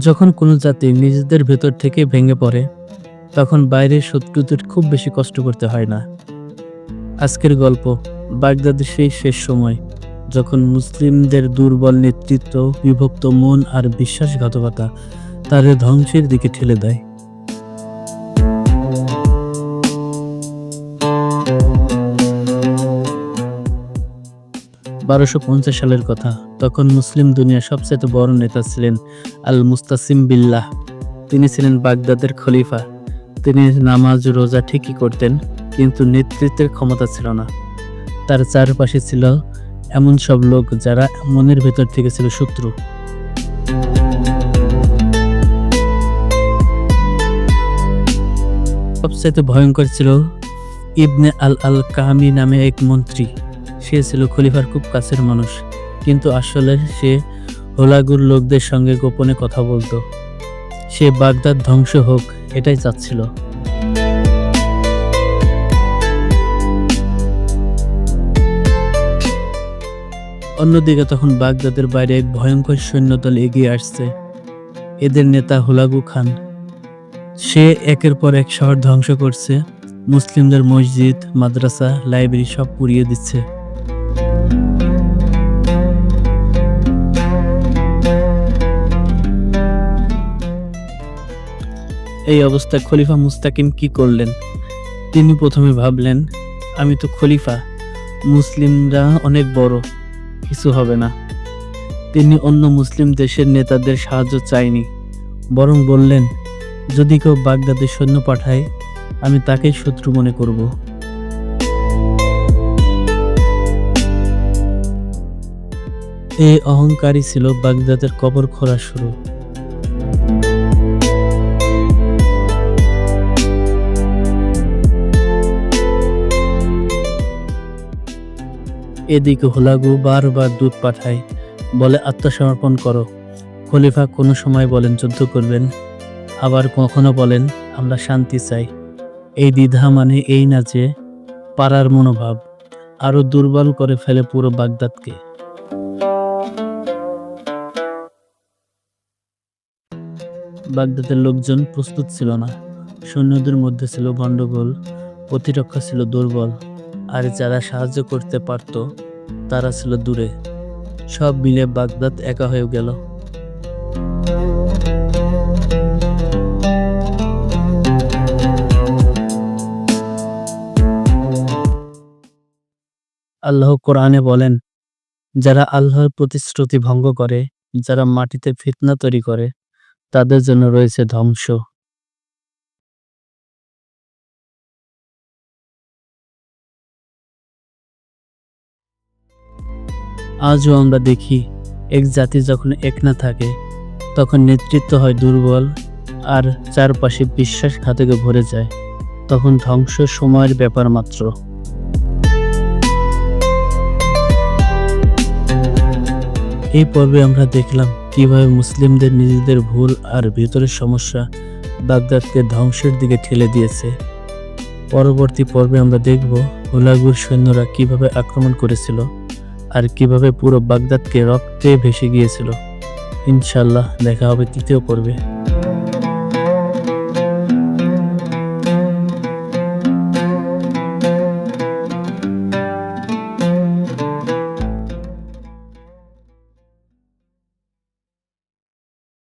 যখন কোনো জাতি নিজেদের ভেতর থেকে ভেঙে পড়ে, তখন বাইরের শত্রুদের খুব বেশি কষ্ট করতে হয় না। আজকের গল্প, বাগদাদের সেই শেষ সময়, যখন মুসলিমদের দুর্বল নেতৃত্ব, বিভক্ত মন আর বিশ্বাসঘাতকতা তাদের ধ্বংসের দিকে ঠেলে দেয়। বারোশো পঞ্চাশ সালের কথা। তখন মুসলিম দুনিয়ার সবচেয়ে বড় নেতা ছিলেন আল মুস্তাসিম বিল্লাহ। তিনি ছিলেন বাগদাদের খলিফা। তিনি নামাজ, রোজা ঠিকই করতেন, কিন্তু নেতৃত্বের ক্ষমতা ছিল না। তার চারপাশে ছিল এমন সব লোক যারা মনের ভেতর থেকে ছিল শত্রু। সবচাইতে ভয়ঙ্কর ছিল ইবনে আল আল কাহামি নামে এক মন্ত্রী। সে ছিল খলিফার খুব কাছের মানুষ, কিন্তু আসলে সে হোলাগুর লোকদের সঙ্গে গোপনে কথা বলতো। সে বাগদাদ ধ্বংস হোক, এটাই চাচ্ছিল। অন্যদিকে তখন বাগদাদের বাইরে এক ভয়ঙ্কর সৈন্যদল এগিয়ে আসছে। এদের নেতা হোলাগু খান। সে একের পর এক শহর ধ্বংস করছে, মুসলিমদের মসজিদ, মাদ্রাসা, লাইব্রেরি সব পুড়িয়ে দিচ্ছে। এই অবস্থায় খলিফা মুস্তাকিম কি করলেন? তিনি প্রথমে ভাবলেন, আমি তো খলিফা, মুসলিমরা অনেক বড়, কিছু হবে না। তিনি অন্য মুসলিম দেশের নেতাদের সাহায্য চাইনি বরং বললেন, যদি কেউ বাগদাদে সৈন্য পাঠায়, আমি তাকেই শত্রু মনে করব। এই অহংকারই ছিল বাগদাদের কবর খোঁড়া শুরু। এদিকে হোলাগু বারবার দুধ পাঠায়, বলে, আত্মসমর্পণ করো। খলিফা কোনো সময় বলেন, যুদ্ধ করবেন। আবার কখনো বলেন, আমরা শান্তি চাই। এই দ্বিধা মানে এই না যে পাড়ার মনোভাব আরও দুর্বল করে ফেলে পুরো বাগদাদকে। বাগদাদের লোকজন প্রস্তুত ছিল না। সৈন্যদের মধ্যে ছিল গণ্ডগোল, প্রতিরক্ষা ছিল দুর্বল, আর যারা সাহায্য করতে পারত, তারা ছিল দূরে। সব মিলে বাগদাদ একা হয়ে গেল। আল্লাহ কোরআনে বলেন, যারা আল্লাহর প্রতিশ্রুতি ভঙ্গ করে, যারা মাটিতে ফিতনা তৈরি করে তাদের জন্য রয়েছে ধ্বংস। আজও আমরা দেখি, এক জাতি যখন এক না থাকে, তখন নেতৃত্ব হয় দুর্বল আর চারপাশে বিশ্বাসঘাতকে ভরে যায়। তখন ধ্বংস সময়ের ব্যাপার মাত্র। এই পর্বে আমরা দেখলাম কীভাবে মুসলিমদের নিজেদের ভুল আর ভিতরের সমস্যা বাগদাদকে ধ্বংসের দিকে ঠেলে দিয়েছে। পরবর্তী পর্বে আমরা দেখব হুলাগুর সৈন্যরা কীভাবে আক্রমণ করেছিল আর কীভাবে পুরো বাগদাদকে রক্তে ভেসে গিয়েছিল। ইনশাল্লাহ দেখা হবে তৃতীয় পর্বে।